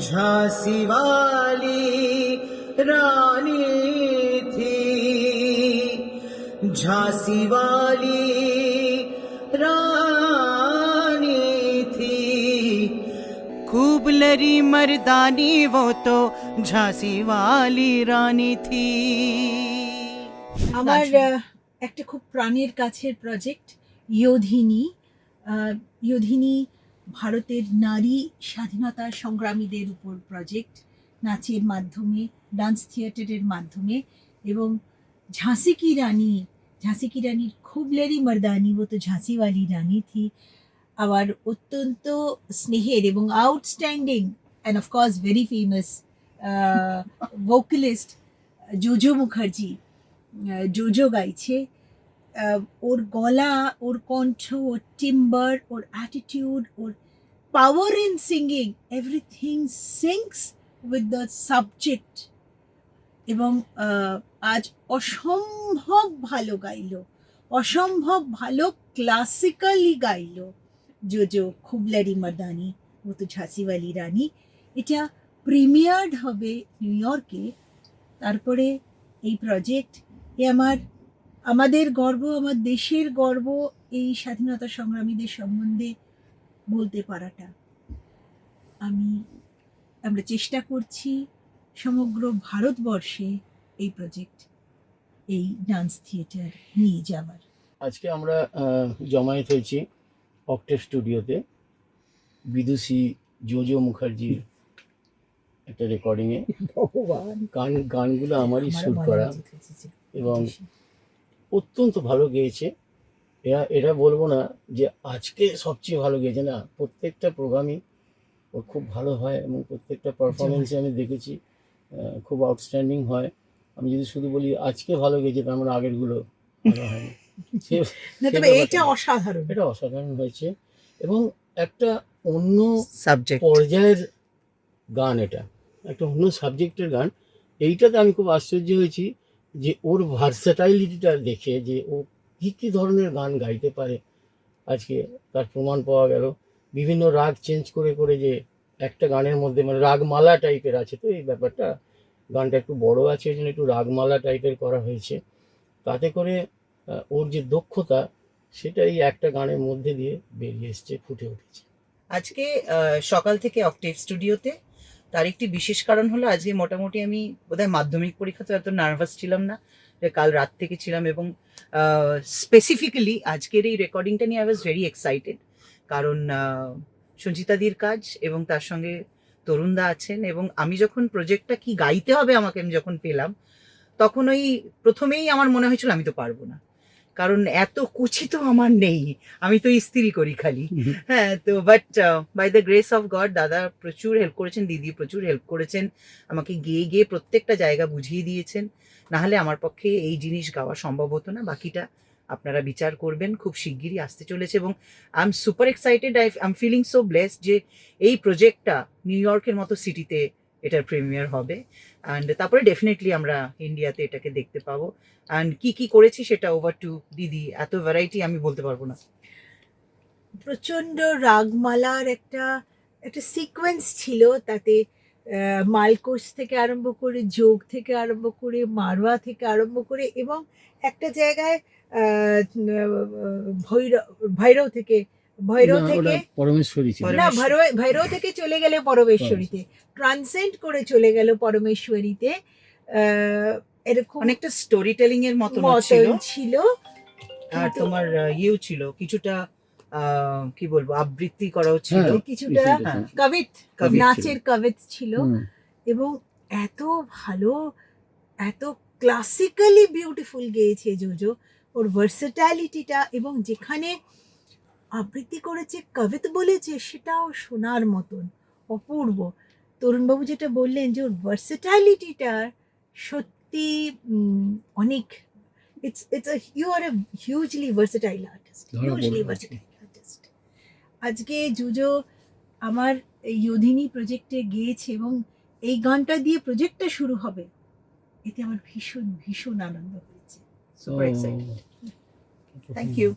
झांसी वाली रानी थी झांसी वाली रानी थी खूब लरी मर्दानी वो तो झांसी वाली रानी थी আমার আহ, একটা খুব প্রাণের কাছের প্রজেক্ট ইয়োধিনী আহ, ইয়োধিনী ভারতের নারী স্বাধীনতা সংগ্রামীদের উপর প্রজেক্ট নাচের মাধ্যমে ডান্স থিয়েটারের মাধ্যমে এবং ঝাঁসি কি রানী ঝাঁসি কি রানীর খুবলেরি মর্দানি, ও তো ঝাঁসিওয়ালি রানী থি। আবার অত্যন্ত স্নেহের এবং outstanding and of course very famous vocalist Jojo Mukherjee Jojo গাইছে। ওর গলা, ওর কণ্ঠ, ওর টিম্বার ওর attitude or power in singing everything sings with the subject এবং আজ অসম্ভব ভালো গাইলো, অসম্ভব ভালো ক্লাসিক্যালি গাইলো জোজো খুবলারি মাদানি ও তো ঝাঁসিওয়ালি রানী। এটা প্রিমিয়ার্ড হবে নিউ ইয়র্কে। তারপরে এই প্রজেক্ট এ আমার আমাদের গর্ব আমার দেশের গর্ব এই স্বাধীনতা সংগ্রামীদের সম্বন্ধে বলতে পারাটা। আমি আমরা চেষ্টা করছি সমগ্র ভারতবর্ষে এই প্রজেক্ট এই ডান্স থিয়েটার নিয়ে যাবার আজকে আমরা জমায়েত হয়েছি অক্টেভ স্টুডিওতে বিদুষী জোজো মুখার্জির একটা রেকর্ডিংয়ে গান গানগুলো আমারই মনে করা এবং অত্যন্ত ভালো গেয়েছে। এরা এটা বলব না যে আজকে সবচেয়ে ভালো গেয়েছে না। প্রত্যেকটা প্রোগ্রামই ওর খুব ভালো হয় এবং প্রত্যেকটা পারফরমেন্সে আমি দেখেছি খুব আউটস্ট্যান্ডিং হয়। আমি যদি শুধু বলি আজকে ভালো গেছে তার মানে আগেরগুলো ভালো অসাধারণ। এটা অসাধারণ হয়েছে এবং একটা অন্য সাবজেক্ট পর্যায়ের গান এটা একটা অন্য সাবজেক্টের গান। এইটাতে আমি খুব আশ্চর্য হয়েছি যে ওর ভার্সাটাইলিটিটা দেখে যে ও কী কী ধরনের গান গাইতে পারে। আজকে তার প্রমাণ পাওয়া গেল। বিভিন্ন রাগ চেঞ্জ করে করে যে একটা গানের মধ্যে মানে রাগমালা টাইপের আছে তো, এই ব্যাপারটা। গানটা একটু বড় আছে, এই জন্য একটু রাগমালা টাইপের করা হয়েছে। তাতে করে ওর যে দক্ষতা সেটা এই একটা গানের মধ্যে দিয়ে বেরিয়ে এসছে, ফুটে উঠেছে। আজকে সকাল থেকে অক্টেভ স্টুডিওতে তার একটি বিশেষ কারণ হলো আজকে মোটামুটি আমি বোধহয় মাধ্যমিক পরীক্ষা তো এত নার্ভাস ছিলাম না যে কাল রাত থেকে ছিলাম এবং স্পেসিফিক্যালি আজকের এই রেকর্ডিংটা নিয়ে আই ওয়াজ ভেরি এক্সাইটেড কারণ আহ, সঞ্চিতাদির কাজ এবং তার সঙ্গে তরুণদা আছেন এবং আমি যখন প্রজেক্টটা কি গাইতে হবে আমাকে আমি যখন পেলাম তখন ওই প্রথমেই আমার মনে হয়েছিল আমি তো পারব না। কারণ এত কুচি তো আমার নেই। আমি তো ইস্ত্রি করি খালি। হ্যাঁ তো but by the grace of God দাদা প্রচুর হেল্প করেছেন দিদি প্রচুর হেল্প করেছেন আমাকে গিয়ে গিয়ে প্রত্যেকটা জায়গা বুঝিয়ে দিয়েছেন। নাহলে আমার পক্ষে এই জিনিস গাওয়া সম্ভব হতো না। বাকিটা আপনারা বিচার করবেন খুব শিগগিরই আসতে চলেছে এবং I am super excited I I am feeling so blessed যে এই প্রজেক্টটা নিউ ইয়র্কের মতো সিটিতে এটার প্রিমিয়ার হবে। অ্যান্ড তারপরে ডেফিনেটলি আমরা ইন্ডিয়াতে এটাকে দেখতে পাবো। অ্যান্ড কি কি করেছি সেটা ওভার টু দিদি। এত ভ্যারাইটি আমি বলতে পারব না। প্রচণ্ড রাগমালার একটা একটা সিকোয়েন্স ছিল। তাতে মালকোষ থেকে আরম্ভ করে যোগ থেকে আরম্ভ করে, মারোয়া থেকে আরম্ভ করে এবং একটা জায়গায় ভৈরব ভৈরব থেকে ভৈরব থেকে পরমেশ্বরী না ভৈরব ভৈরব থেকে চলে গেলে পরমেশ্বরীতে। ট্রান্সেন্ড করে চলে গেল পরমেশ্বরীতে। আহ, এরকম অনেকটা স্টোরি টেলিং এর মতন মতন ছিল। আর তোমার ইয়েও ছিল। কিছুটা আহ, কি বলব আবৃত্তি করাও ছিল। হ্যাঁ। কিছুটা। কবিত কবিত নাচের কবিত ছিল। এবং এত ভালো এত ক্লাসিক্যালি বিউটিফুল গেয়েছে জোজো। ওর ভার্সেটালিটিটা এবং যেখানে আবৃত্তি করেছে কবিত বলেছে সেটাও শোনার মতন। অপূর্ব। তরুণবাবু যেটা বললেন যে ওর ভার্সেটালিটিটা সত্যি অনেক it's it's you are a hugely versatile artist hugely versatile artist আজকে জুজো আমার এই ইয়োধিনী প্রজেক্টে গিয়েছে এবং এই গানটা দিয়ে প্রজেক্টটা শুরু হবে। এতে আমার ভীষণ ভীষণ আনন্দ হয়েছে. Thank you